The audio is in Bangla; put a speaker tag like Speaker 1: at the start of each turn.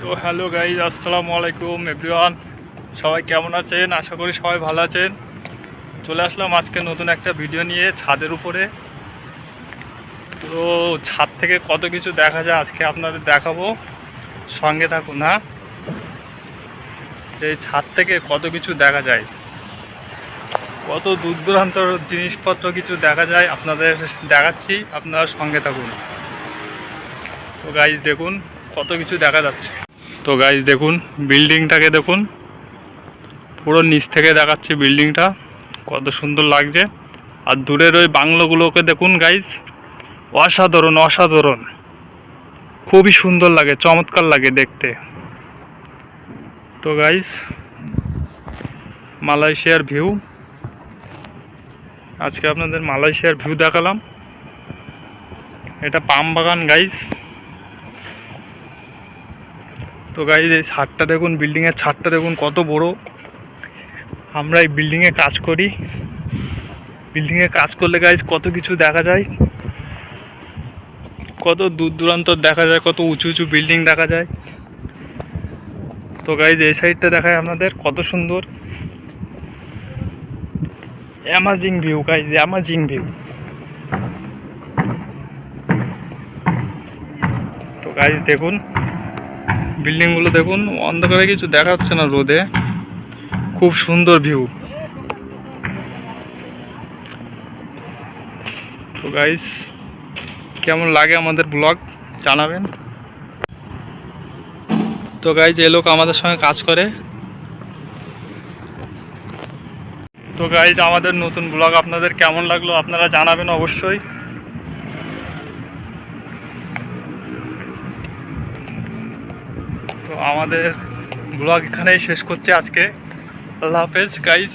Speaker 1: তো হ্যালো গাইজ আসসালামু আলাইকুম এভরিওয়ান সবাই কেমন আছেন? আশা করি সবাই ভালো আছেন। চলে আসলাম আজকে নতুন একটা ভিডিও নিয়ে ছাদের উপরে। তো ছাদ থেকে কত কিছু দেখা যায় আজকে আপনাদের দেখাবো। সঙ্গে থাকুন হ্যাঁ? এই ছাদ থেকে কত কিছু দেখা যায়। কত দূর দূরান্তর জিনিসপত্র কিছু দেখা যায় আপনাদের দেখাচ্ছি, আপনারা সঙ্গে থাকুন। তো গাইজ দেখুন কত কিছু দেখা যাচ্ছে। তো গাইজ দেখুন বিল্ডিংটাকে দেখুন। পুরো নিচ থেকে দেখাচ্ছে বিল্ডিংটা কত সুন্দর লাগছে। আর দূরের ওই বাংলোগুলোকে দেখুন গাইজ অসাধারণ অসাধারণ। খুবই সুন্দর লাগে, চমৎকার লাগে দেখতে। তো গাইজ মালয়েশিয়ার ভিউ আজকে আপনাদের মালয়েশিয়ার ভিউ দেখালাম। এটা পাম বাগান গাইজ তো গাইজ এই ছাদটা দেখুন বিল্ডিংয়ের ছাদটা দেখুন, কত বড়। আমরা এই বিল্ডিংয়ে কাজ করি। বিল্ডিংয়ে কাজ করলে গাইজ কত কিছু দেখা যায়। কত দূর দূরান্ত দেখা যায়, কত উঁচু উঁচু বিল্ডিং দেখা যায়। তো গাইজ এই সাইডটা দেখায় আপনাদের, কত সুন্দর। Amazing view guys amazing view তো গাইজ দেখুন। বিল্ডিংগুলো দেখুন, অন্ধকারে কিছু দেখাচ্ছে না রোদে। খুব সুন্দর ভিউ। তো গাইস কেমন লাগে আমাদের ব্লগ জানাবেন। তো গাইজ এ লোক আমাদের সঙ্গে কাজ করে। তো গাইজ আমাদের নতুন ব্লগ আপনাদের কেমন লাগল আপনারা জানাবেন অবশ্যই। তো আমাদের ব্লগ এখানেই শেষ করছে আজকে। আল্লাহ হাফেজ গাইজ